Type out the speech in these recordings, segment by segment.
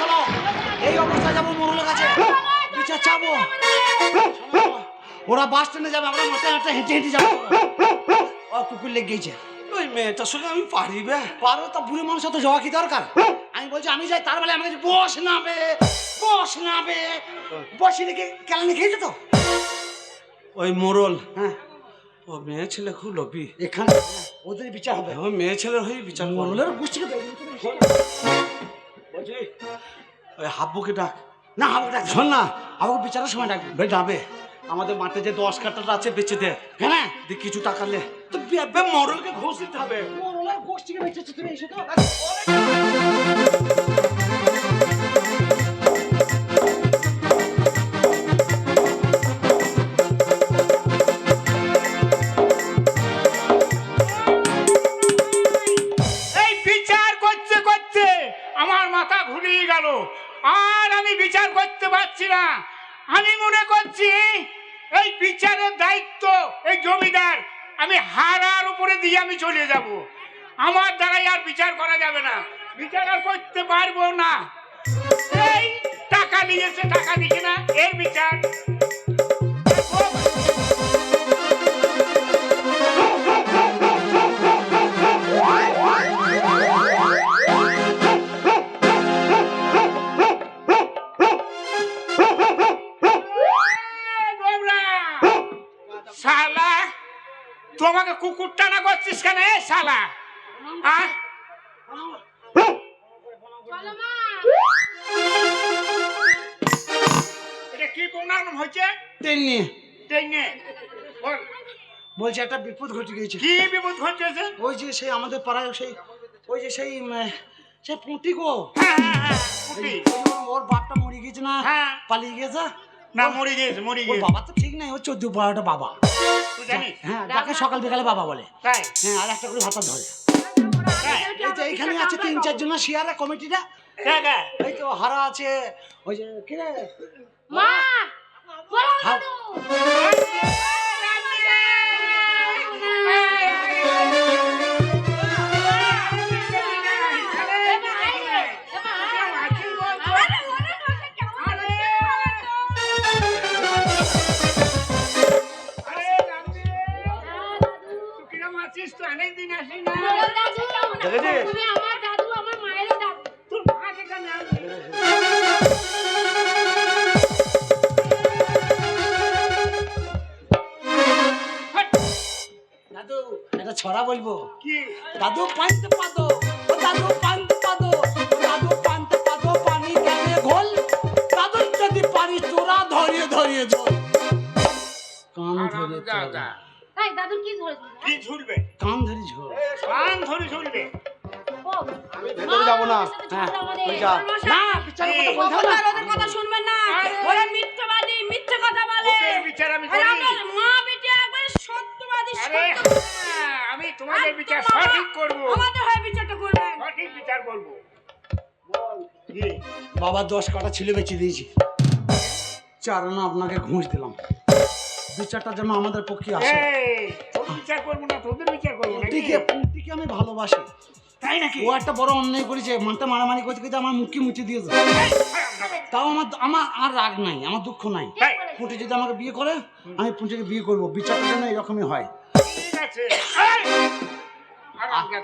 চলো এই অবস্থা যাব মোরলের কাছে। বিচার চাবো। ওরা বাস স্ট্যান্ডে যাবে আমরা মাথায় হাঁটতে হেঁটে হেঁটে যাব। ও কুকুর লেগে গেছে। ওই মেয়েটার সঙ্গে আমি পারিবে পারো তা বুড়ি মানুষের তো যাওয়া কি দরকার? আমি বলছি আমি যাই তার বেলা আমাকে বস না বে বস না বে। বসি রেখে কেলানি খেয়েছে তো? ওই মোরল হ্যাঁ। ও মেয়ে ছেলে খুব লোভী। এখানে ওদের বিচার হবে। ওই মেয়ে ছেলের হয়ে বিচার মোরলের গোষ্ঠীকে বলছি, ওই হাব্বুকে ডাক। না আমাকে ডাক। শোন না আমাকে বিচারের সময় ডাক। বে যাবে। আমাদের মাঠে যে দশ কাটাটা আছে বেঁচে দে। হ্যাঁ দিয়ে কিছু টাকা লে তো মরলকে ঘুষ দিতে হবে। মরলের ঘোষ থেকে বেঁচেছে তুমি এসে তো? মাথা ভুলিয়ে গেল। আর আমি বিচার করতে পারছি না। আমি মনে করছি এই বিচারের দায়িত্ব এই জমিদার, আমি হারার উপরে দিয়ে আমি চলে যাব। আমার দ্বারাই আর বিচার করা যাবে না। বিচার আর করতে পারব না। এই টাকা নিয়েছে, টাকা দিচ্ছে না। এর বিচার শালা আহ? এটা কি প্রণাম হয়েছে? তেমনি টেনে বল। বলছে একটা বিপদ ঘটে গিয়েছে। কি বিপদ ঘটেছে? ওই যে সেই আমাদের পাড়ায় সেই ওই যে সেই সেই পুঁটি গো। হ্যাঁ হ্যাঁ হ্যাঁ ওর- বাপটা মরে গেছে না হ্যাঁ। পালিয়ে গেছে না মরে গেছে মরে গেছে বাবা তো ঠিক নাই ওর চোদ্দ বারোটা বাবা। হ্যাঁ যাকে সকাল বিকালে বাবা বলে। তাই? হ্যাঁ আর একটা করে ভাতা ধরে। তাই এই যে এইখানে আছে তিন চারজন শিয়ারা কমিটিটা দেখ, দেখ। এই তো হারা আছে ওই যে কিরে মা! বলো ছড়া বলব? দাদু পানতে পাদো ও দাদু পানতে পাদো দাদু পানতে পাদো পানি কেনে ঘোল। দাদু যদি পারি তোরা ধরিয়ে ধরিয়ে জল। কান ধরে তাই দাদুর কি ধরেছে কি ঝুলবে? কান ধরে ঝোল। কান ধরে ঝুলবে। আমি ভেতরে যাব না। হ্যাঁ, তুই যা। না বিচার কথা বলতে হবে ওদের কথা শুনবেন না। ওরা মিথ্যাবাদী মিথ্যে কথা বলে। ওদের বিচার আমি করি মা বেটে একবার সত্যবাদী সত্য আমি তোমাদের একদম বিচার বাবা, সঠিক করব। আমাদের হয়ে বিচারটা করবেন। সঠিক বিচার করব বাবা দশ কাটা ছিল বেঁচে দিয়েছি। চার আনা আপনাকে ঘুষ দিলাম। বিচারটা যেন আমাদের পক্ষে আসে বিচার করব না তোদের বিচার করব নাকি? পুঁটিকে আমি ভালোবাসি। তাই নাকি? ও একটা বড় অন্যায় করেছে। মানটা মারামারি করতে করতে আমার মুখে মুছে দিয়েছে না। তাও আমার আমার আর রাগ নাই আমার দুঃখ নাই। পুঁটি যদি আমাকে বিয়ে করে আমি পুঁটিকে বিয়ে করব। বিচারটা যেন এরকমই হয়।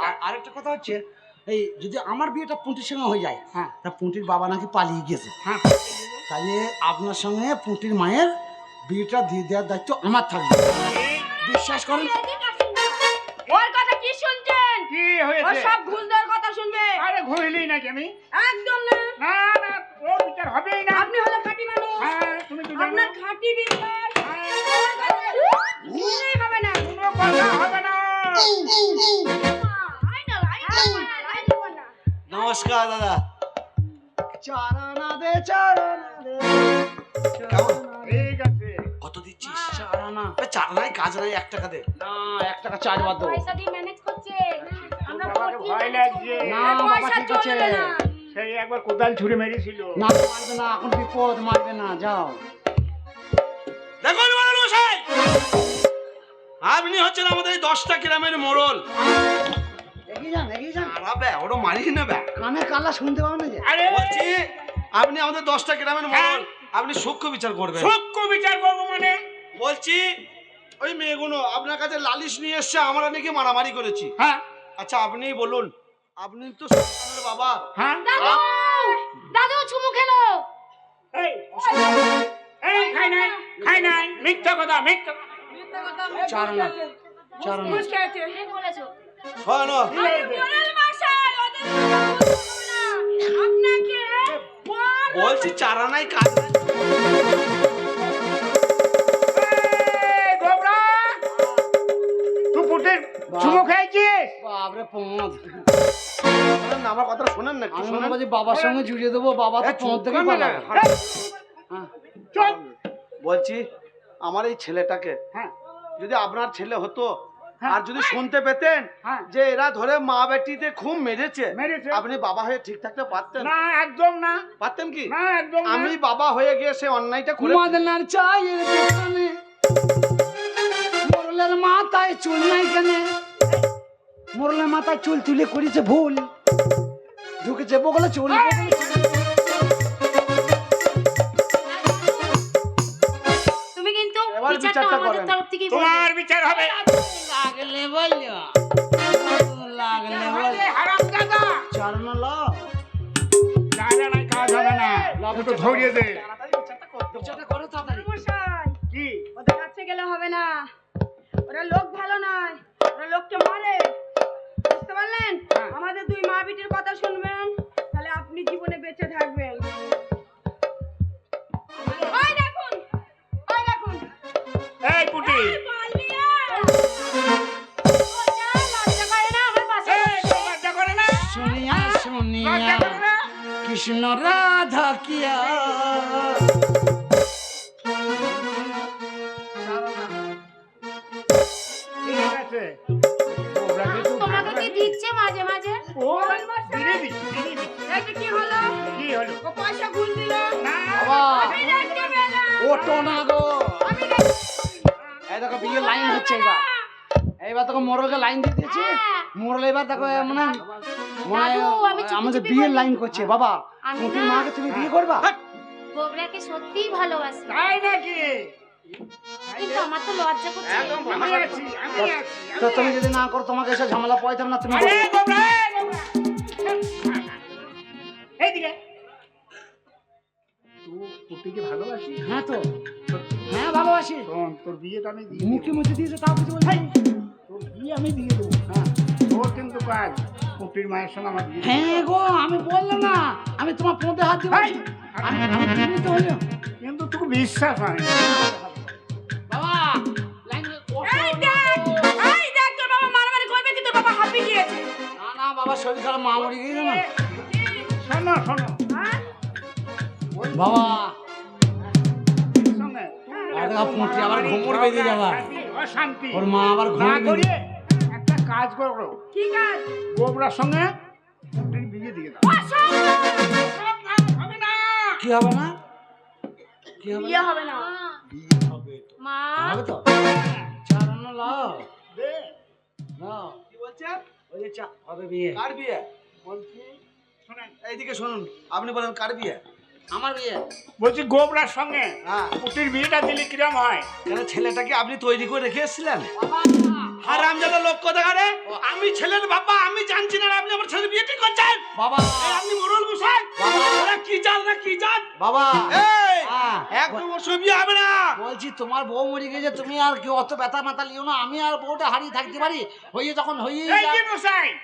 আর আরেকটা কথা হচ্ছে এই যদি আমার বিয়েটা পুঁটির সঙ্গে হয়ে যায় হ্যাঁ। তা পুঁটির বাবা নাকি পালিয়ে গেছে। হ্যাঁ। তাহলে আপনার সঙ্গে পুঁটির মায়ের বিয়েটা দিয়ে দেওয়ার দায়িত্ব আমার থাকবে। বিশ্বাস করেন? ওর কথা কি শুনছেন? কি হয়েছে? সব দেওয়ার কথা শুনবে আরে ঘুরলি নাকি আমি? একদম না। না না ওর বিচার হবেই না। আপনি হলো খাঁটি মানুষ। হ্যাঁ তুমি তো আপনার খাঁটি বিশ্বাস নমস্কার দাদা। চারানা দে চারানা দে ঠিক আছে। কত দিচ্ছিস? চারানা এ, চার নাই কাজ নাই এক টাকা দে। না এক টাকা দেবো পয়সা দিয়ে ম্যানেজ করছে। আমরা ভয় লাগছে। না পয়সা চলবে না। সেই একবার কোদাল ছুঁড়ে মেরেছিল। না মারবে না এখন বিপদ মারবে না যাও। মশাই আপনি হচ্ছেন আমাদের দশটা গ্রামের মোড়ল। এগিয়ে যান এগিয়ে যান। আরাবে ওটা মারিস না বে? কানে কালা শুনতে পাও না যে। আরে! বলছি আপনি আমাদের দশটা গ্রামের মোড়ল আপনি সূক্ষ্ম বিচার করবেন। সূক্ষ্ম বিচার করব মানে? বলছি ওই মেয়েগুলো আপনার কাছে লালিশ নিয়ে এসছে আমরা নাকি মারামারি করেছি। হ্যাঁ। আচ্ছা আপনি বলুন আপনি তো সন্তানের বাবা। হ্যাঁ। দাদু! দাদু চুমু খেলো। এই এই খাই নাই খাই নাই। মিথ্যা কথা মিথ্যা কথা। চারণা চারণা ঠিক বলেছ বলছি চারা নাই কাজ! তুই পুটের চুমু আমার কথা শোনেন না একটু শোনেন মনে বাবার সঙ্গে জুড়ে দেবো বাবা তো থেকে। হ্যাঁ। বলছি আমার এই ছেলেটাকে হ্যাঁ যদি আপনার ছেলে হতো। আর যদি শুনতে পেতেন হ্যাঁ। যে এরা ধরে মা বেটিতে খুব মেরেছে। মেরেছে। আপনি বাবা হয়ে ঠিক থাকতে পারতেন? না একদম না। পারতেন কি? না একদম আমি বাবা হয়ে গিয়ে সে অন্যায়টা করে মদনার চায়ের দোকানে মোরলের মাথায় চুল নাই কেন। মোরলের মাথায় চুল তুলে করেছে ভুল। ঢুকেছে বগলে চুল। তুমি কিন্তু বিচারটা আমাদের তরফ করবে তোমার বিচার হবে। একটু ধরিয়ে দে। কি? ওদের কাছে গেলে হবে না। ওরা লোক ভালো নয়। ওরা লোককে মারে। বুঝতে পারলেন? হ্যাঁ। আমাদের দুই মা বিটির কথা শুনবেন। তাহলে আপনি জীবনে বেঁচে থাকবেন। ওই দেখুন। ওই দেখুন। এই পুটি। শুনিয়া শুনিয়া কৃষ্ণ রাধা। তো দিচ্ছে মাঝে মাঝে? ও দিনে দিচ্ছি। দিনে দিচ্ছি কি হলো? কি হলো? ও পয়সা ঘুষ দিল। না। আমি দেখতে পেলাম। ওটো না গো। আমি এই দেখো বিয়ে লাইন হচ্ছে এবার। এইবার তোকে মোরলকে লাইন দিয়ে দিয়েছে। হ্যাঁ। মোরল এবার দেখো মানে হয় আমাদের বিয়ের লাইন করছে বাবা। কুটির মাকে তুমি বিয়ে করবা? গোবরাকে সত্যিই ভালোবাসি। তাই নাকি? কিন্তু আমার তো লজ্জা করছে। আমি আছি আমি আছি তো তুমি যদি না করো তোমাকে এসে ঝামেলা পয়তাম না তুমি আরে গোবরা এইদিকে। তুই পুটিকে হ্যাঁ তো। হ্যাঁ ভালোবাসি। তোর বিয়েটা আমি দিয়ে মুখে মুখে দিয়েছে তাও কিছু বলছি তোর বিয়ে আমি দিয়ে দেবো। হ্যাঁ। তোর কিন্তু কাজ। পুটির মায়ের সঙ্গে আমার হ্যাঁ গো আমি বললাম না আমি তোমার পথে হাত দিব হেই! আমি আমি দিবি তো হইল কিন্তু তোকে বিশ্বাস হয়। বাবা লাইন এই দেখ এই দেখ তোর বাবা মারামারি করবে কিন্তু তোর বাবা হাঁপি গিয়েছে। না না বাবা শরীর খারাপ মা মরে গিয়েছে না। শোনো শোনো। হ্যাঁ? বাবা। আবার ঘুমুর বেরিয়ে যাবা। ওর মা আবার না কাজ করো। কি কাজ? গোবরার সঙ্গে পুটির বিয়ে দিয়ে দাও। হবে না। কি হবে না? কি হবে বিয়ে হবে না। মা। হবে তো? চারানো লাও। দে। লাও। কি বলছে? ওই যে চা হবে বিয়ে। কার বিয়ে? বলছি শোনেন। এইদিকে শুনুন। আপনি বলেন কার বিয়ে? আমার বিয়ে। বলছি গোবরার সঙ্গে। হ্যাঁ। পুটির বিয়েটা দিলে কিরম হয়? কেন ছেলেটাকে আপনি তৈরি করে রেখে এসেছিলেন? হারাম যারা লোক কথা কারে? আমি ছেলের বাবা আমি জানছি না আর আপনি আমার ছেলের বিয়ে ঠিক করছেন বাবা। আপনি মরল মশাই? বাবা। কি জান না কি জান? বাবা। একদম ওর বিয়ে হবে না। বলছি তোমার বউ মরে গেছে তুমি আর কেউ অত ব্যথা মাথা লিও না আমি আর বউটা হারিয়ে থাকতে পারি। হইয়ে যখন হইয়ে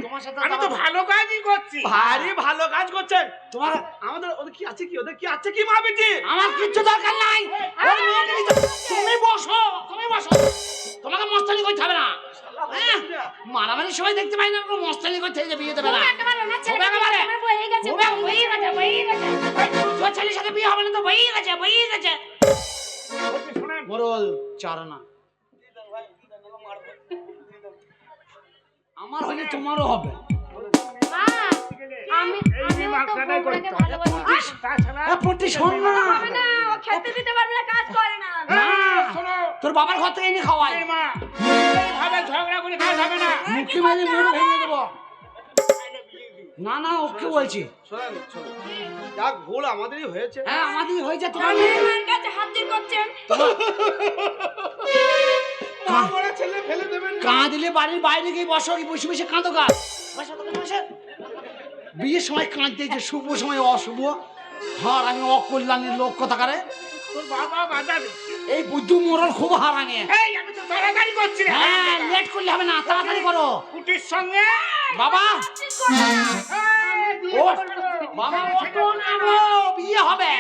তোমার সাথে আমি তো ভালো কাজই করছি। ভারী ভালো কাজ করছেন। তোমার আমাদের ওদের কি আছে কি? ওদের কি আছে কি মা বেটি? আমার কিচ্ছু দরকার নাই। তুমি বসো তুমি বসো। তোমাকে মস্তানি করতে হবে না। হ্যাঁ? মারামারি সবাই দেখতে পাই না মস্তানি করতে যে বিয়ে দেবে না। ছেলের সাথে বিয়ে হবে না তো বই গেছে বই গেছে। মোরল চারনা আমার হলে তোমারও হবে। মা আমি আমি তো। ভালোবাসি। তাছাড়া না। হবে না ও খেতে দিতে পারবে না কাজ করে না। না শোনো। তোর বাবার ঘর থেকে এনে খাওয়াই। মা ঝগড়া করে খাওয়া যাবে না। মুখে মেরে মুড় ভেঙে দেবো। না না ওকে বলছি? শোনেন যা ভুল আমাদেরই হয়েছে। হ্যাঁ আমাদের হয়েছে তোমার আমার কাছে হাত দিয়ে করছেন। মা ছেলে ফেলে দেবেন না। কাঁদলে বাড়ির বাইরে গিয়ে বসো বসে বসে কাঁদো কাজ বসো বসো। বিয়ের সময় কাঁদতে যে শুভ সময় অশুভ। হার আমি অকল্যাণের লোক কথা কারে? তোর বাবা এই বুদ্ধু মোড়ল খুব হারাঙে এই আমি তো তাড়াতাড়ি করছি হ্যাঁ লেট করলে হবে না তাড়াতাড়ি করো। কুটির সঙ্গে। বাবা। ও বাবা ওঠো না। গো, বিয়ে হবে।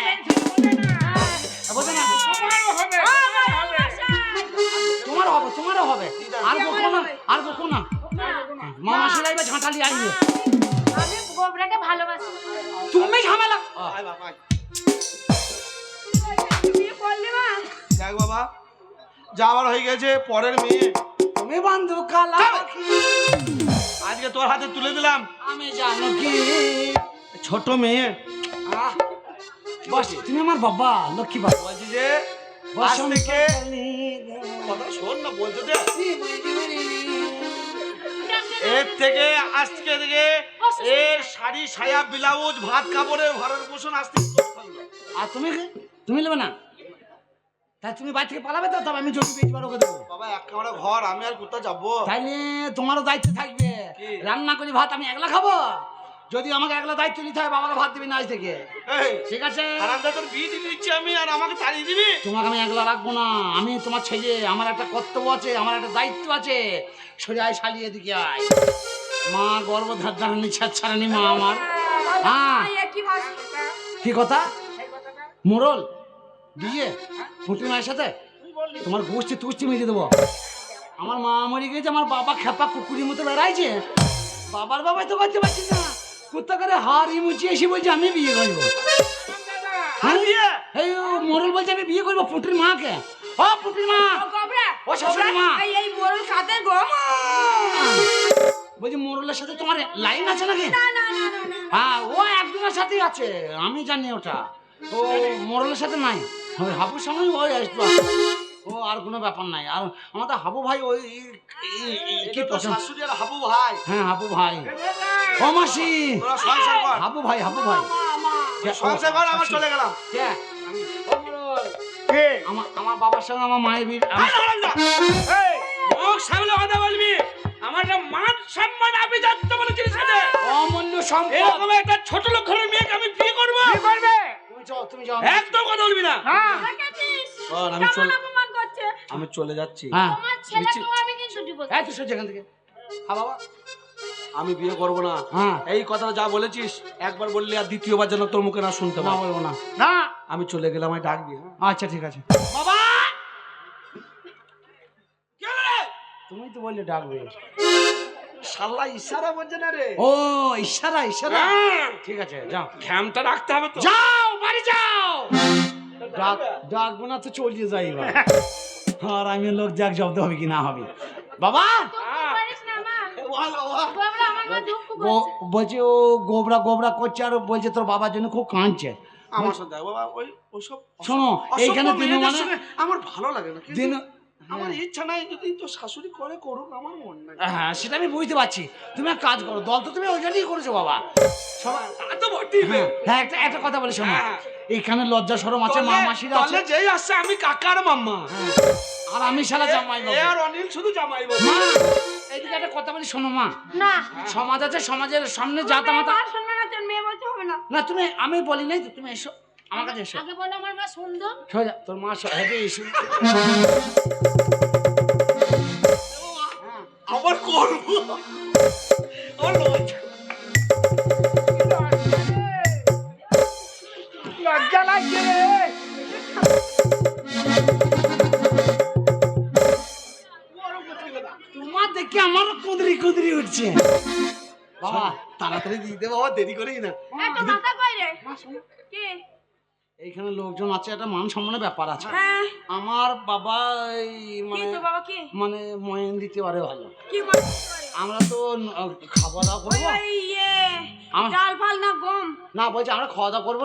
তোমারও হবে, তোমারও হবে। তোমারও হবে তোমারও হবে। আর কখনো আর কখনো। মামা সেলাইবে ঝাঁটালি আইবে। ঝামেলা। আয় বাবা, বিয়ে করলে মা দেখ বাবা যা আবার হয়ে গেছে পরের মেয়ে। তুমি বন্ধু কালা আজকে তোর হাতে তুলে দিলাম। আমি জানো কি। ছোট মেয়ে। বস তুমি আমার বাবা লক্ষ্মী বাবা। বলছি যে আজ থেকে কথা শোন না বলতে দে। এর থেকে আজকে থেকে এর শাড়ি সায়া ব্লাউজ ভাত কাপড়ে ভরণ পোষণ আসতে আর তুমি তুমি নেবে না? তাই তুমি বাড়ি থেকে পালাবে তো তবে আমি জমি দেবো। বাবা এক কামড়া ঘর আমি আর কোথাও যাব? তাইলে তোমারও দায়িত্ব থাকবে। রান্না করে ভাত আমি একলা খাব? যদি আমাকে একলা দায়িত্ব নিতে হয় বাবাকে ভাত দিবি না আজ থেকে? ঠিক আছে? হারামদা বিয়ে দিয়ে দিচ্ছি আমি আর আমাকে তাড়িয়ে দিবি? তোমাকে আমি একলা রাখব না। আমি তোমার ছেলে আমার একটা কর্তব্য আছে আমার একটা দায়িত্ব আছে। সরে আয় শালিয়ে দিকে আয়। মা গর্ভধার জানানি ছাড়ানি মা আমার। হ্যাঁ। কি কথা? মোরল বিয়ে? ফুটি মায়ের সাথে? তোমার গোষ্ঠী তুষ্টি মেরে দেবো। আমার মা মরে গেছে আমার বাবা খেপা কুকুরের মতো বেড়াইছে। বাবার বাবাই তো করতে পারছি না। কোথা করে হার ইমুচি এসে বলছে আমি বিয়ে করব। হ্যাঁ? বিয়ে এই ও মোরল বলছে আমি বিয়ে করব পুটির মাকে। ও পুটির মা! ও শাশুড়ি মা! এই এই মোরল কাতে গো। বলছি মোরলের সাথে তোমার লাইন আছে নাকি? না না না না না হ্যাঁ ও একজনের সাথেই আছে। আমি জানি ওটা। ও মোরলের সাথে নাই। ওই হাবুর সঙ্গে ওই আসতো ও আর কোনো ব্যাপার নাই। আর আমাদের হাবু ভাই ওই কি পছন্দ শাশুড়ি আর হাবু ভাই। হ্যাঁ হাবু ভাই। ও মাসি। হাবু ভাই হাবু ভাই। সংসার কর আমার চলে গেলাম? আমার আমার বাবার সঙ্গে আমার মায়ের বিয়ে আমি- এই, মুখ সামলে কথা বলবি। আমার মান সম্মান অমূল্য সম্পদ। এরকম একটা ছোট লোক ঘরের মেয়েকে আমি বিয়ে করব? কি করবে? তুমি যাও তুমি যাও। একদম কথা বলবি না। হ্যাঁ, আমি চলে আমি চলে যাচ্ছি। হ্যাঁ। আমি কিন্তু দিব এই তুই সহ্য এখান থেকে। হ্যাঁ বাবা। আমি বিয়ে করব না। হ্যাঁ। এই কথাটা যা বলেছিস একবার বললি আর দ্বিতীয়বার যেন তোর মুখে না শুনতে না বলব না। না। আমি চলে গেলাম আমি ডাকবি হ্যাঁ? আচ্ছা ঠিক আছে। বাবা! তুমি তো বললে ডাকবে। শালা ইশারা বলছে না রে। ও ইশারা ইশারা। হ্যাঁ। ঠিক আছে যাও। ঘ্যামটা রাখতে হবে তো। যাও বাড়ি যাও। ডাকবো না তো চলিয়ে যাই আর আমি লোক যাক জব্দ হবে কি না হবে। বাবা! বলছে ও গোবরা গোবরা করছে আর বলছে তোর বাবার জন্য খুব কাঁদছে। আমার সাথে বাবা ওই ওসব শোনো এইখানে দিনু মানে আমার ভালো লাগে না দিন আমার ইচ্ছা নাই যদি তো শাশুড়ি করে করুক আমার মন নাই। হ্যাঁ সেটা আমি বুঝতে পারছি। তুমি এক কাজ করো দল তো তুমি ওইখানেই করেছ বাবা। হ্যাঁ, হ্যাঁ একটা একটা কথা বলে শোনো। হ্যাঁ। এখানে লজ্জা সরম আছে মা মাসিরা আছে। যেই আসছে আমি কাকার মাম্মা। হ্যাঁ, আর আমি শালা জামাই বাবু। আর অনিল শুধু জামাই বাবু। মা এইদিকে একটা কথা বলি শোনো মা। না। সমাজ আছে সমাজের সামনে জাতা মাতা আর সম্মান আছে মেয়ে বলতে হবে না। না তুমি আমি বলি নাই তুমি এসো। আমার কাছে এসো। আগে বলো আমার মা সুন্দর সোজা তোর মা সব হেঁটে এসো। আবার করব। আমার লজ্জা। লজ্জা লাগছে তোমার দেখে আমারও কুদরি কুদরি উঠছে। বাবা তাড়াতাড়ি দিয়ে দে বাবা দেরি করেই না। একটা মাথা কই রে? কি? এইখানে লোকজন আছে একটা মান সম্মানের ব্যাপার আছে। হ্যাঁ। আমার বাবা এই মানে মানে ময়ন দিতে পারে ভালো? আমরা তো খাওয়া দাওয়া করব। ইয়ে ডাল ফাল না গম? না বলছি আমরা খাওয়া দাওয়া করব।